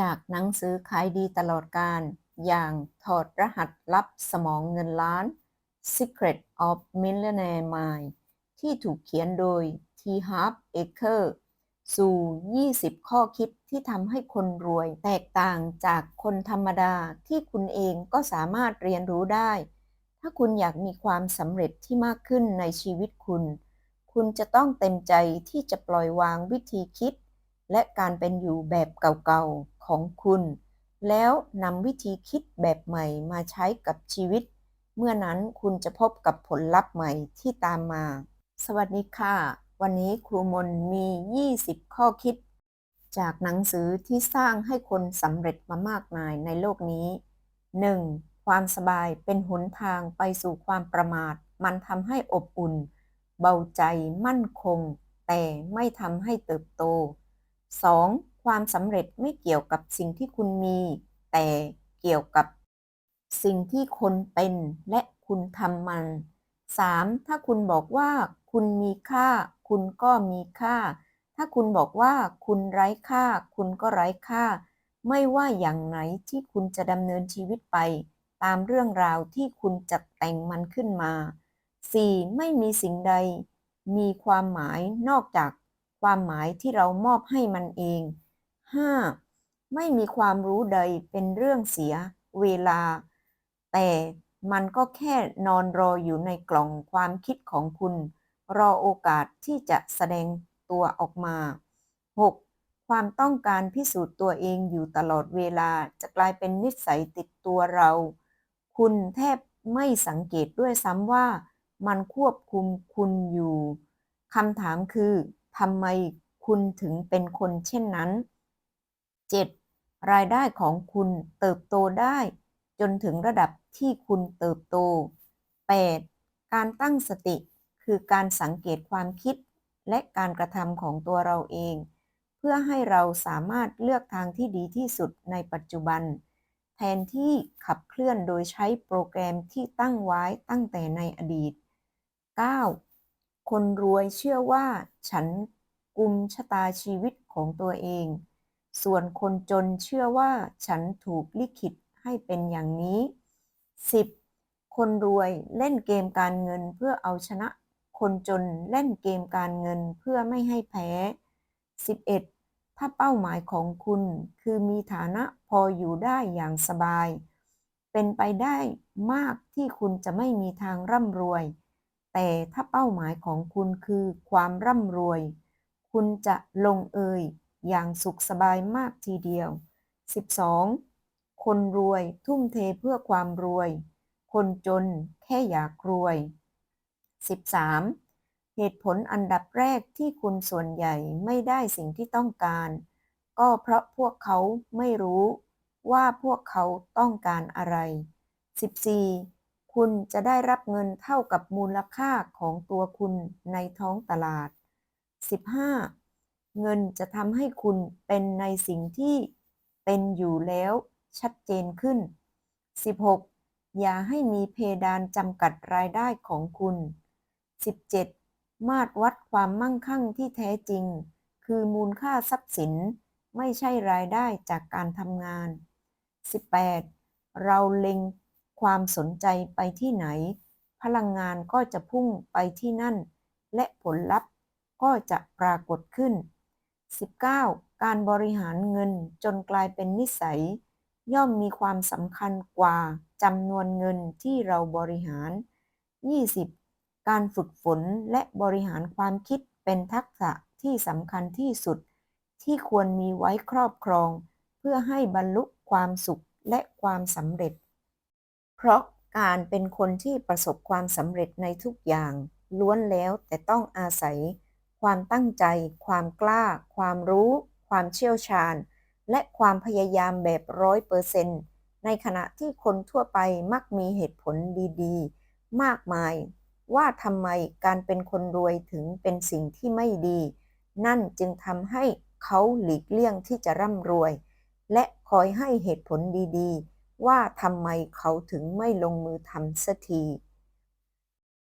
จากหนังสือขายดีตลอดการ อย่างถอดรหัสลับสมองเงินล้าน Secret of Millionaire Mind ที่ถูกเขียนโดย T. Harv Eker สู่ 20 ข้อคิดที่ทำให้คนรวยแตกต่างจากคนธรรมดาที่คุณเองก็สามารถเรียนรู้ได้ ถ้าคุณอยากมีความสำเร็จที่มากขึ้นในชีวิตคุณ คุณจะต้องเต็มใจที่จะปล่อยวางวิธีคิด และการเป็นอยู่แบบเก่าๆ ของคุณ แล้วนำวิธีคิดแบบใหม่มาใช้กับชีวิต เมื่อนั้นคุณจะพบกับผลลัพธ์ใหม่ที่ตามมา สวัสดีค่ะ วันนี้ครูมนมี 20 ข้อคิด จากหนังสือที่สร้างให้คนสำเร็จมามากมายในโลกนี้ 1. ความสบายเป็นหนทางไปสู่ความประมาท มันทำให้อบอุ่น เบาใจมั่นคง แต่ไม่ทำให้เติบโต 2. ความสำเร็จไม่เกี่ยวกับสิ่งที่คุณมี แต่เกี่ยวกับสิ่งที่คนเป็นและคุณทำมัน 3. ถ้าคุณบอกว่าคุณมีค่า คุณก็มีค่า ถ้าคุณบอกว่าคุณไร้ค่า คุณก็ไร้ค่า ไม่ว่าอย่างไหนที่คุณจะดำเนินชีวิตไป ตามเรื่องราวที่คุณจัดแต่งมันขึ้นมา 4. ไม่มีสิ่งใด มีความหมายนอกจากความหมายที่เรามอบให้มันเอง 5. ไม่มีความรู้ใดเป็นเรื่องเสียเวลา แต่มันก็แค่นอนรออยู่ในกล่องความคิดของคุณ รอโอกาสที่จะแสดงตัวออกมา 6. ความต้องการพิสูจน์ตัวเองอยู่ตลอดเวลาจะกลายเป็นนิสัยติดตัวเรา คุณแทบไม่สังเกตด้วยซ้ำว่ามันควบคุมคุณอยู่คำถามคือทำไมคุณถึงเป็นคนเช่นนั้น 7. รายได้ของคุณเติบโตได้ จนถึงระดับที่คุณเติบโต 8. การตั้งสติคือการสังเกตความคิดและการกระทำของตัวเราเอง เพื่อให้เราสามารถเลือกทางที่ดีที่สุดในปัจจุบัน แทนที่ขับเคลื่อนโดยใช้โปรแกรมที่ตั้งไว้ตั้งแต่ในอดีต 9. คนรวยเชื่อว่าฉันกุมชะตาชีวิตของตัวเอง ส่วนคนจนเชื่อว่าฉันถูกลิขิตให้เป็นอย่างนี้ 10. คนรวยเล่นเกมการเงินเพื่อเอาชนะ คนจนเล่นเกมการเงินเพื่อไม่ให้แพ้ 11. ถ้าเป้าหมายของคุณคือมีฐานะพออยู่ได้อย่างสบาย เป็นไปได้มากที่คุณจะไม่มีทางร่ำรวย แต่ถ้าเป้าหมายของคุณคือความร่ำรวย คุณจะลงเอย อย่างสุขสบายมากทีเดียว 12. คนรวยทุ่มเทเพื่อความรวย คนจนแค่อยากรวย 13. เหตุผลอันดับแรกที่คุณส่วนใหญ่ไม่ได้สิ่งที่ต้องการ ก็เพราะพวกเขาไม่รู้ว่าพวกเขาต้องการอะไร 14. คุณจะได้รับเงินเท่ากับมูลค่าของตัวคุณในท้องตลาด 15. เงินจะทำให้คุณเป็นในสิ่งที่เป็นอยู่แล้วชัดเจนขึ้น 16. อย่าให้มีเพดานจำกัดรายได้ของคุณ 17. มาตรวัดความมั่งคั่งที่แท้จริง คือมูลค่าทรัพย์สิน ไม่ใช่รายได้จากการทำงาน 18. เราเล็งความสนใจไปที่ไหน พลังงานก็จะพุ่งไปที่นั่น และผลลัพธ์ก็จะปรากฏขึ้น 19. การบริหารเงินจนกลายเป็นนิสัย ย่อมมีความสำคัญกว่าจำนวนเงินที่เราบริหาร 20. การฝึกฝนและบริหารความคิดเป็นทักษะที่สำคัญที่สุด ที่ควรมีไว้ครอบครอง เพื่อให้บรรลุความสุขและความสำเร็จ เพราะการเป็นคนที่ประสบความสำเร็จในทุกอย่าง ล้วนแล้วแต่ต้องอาศัย ความตั้งใจ ความกล้า ความรู้ ความเชี่ยวชาญ และความพยายามแบบร้อยเปอร์เซนต์ในขณะที่คนทั่วไปมักมีเหตุผลดีๆ มากมาย ว่าทำไมการเป็นคนรวยถึงเป็นสิ่งที่ไม่ดี นั่นจึงทำให้เขาหลีกเลี่ยงที่จะร่ำรวย และคอยให้เหตุผลดีๆ ว่าทำไมเขาถึงไม่ลงมือทำสักที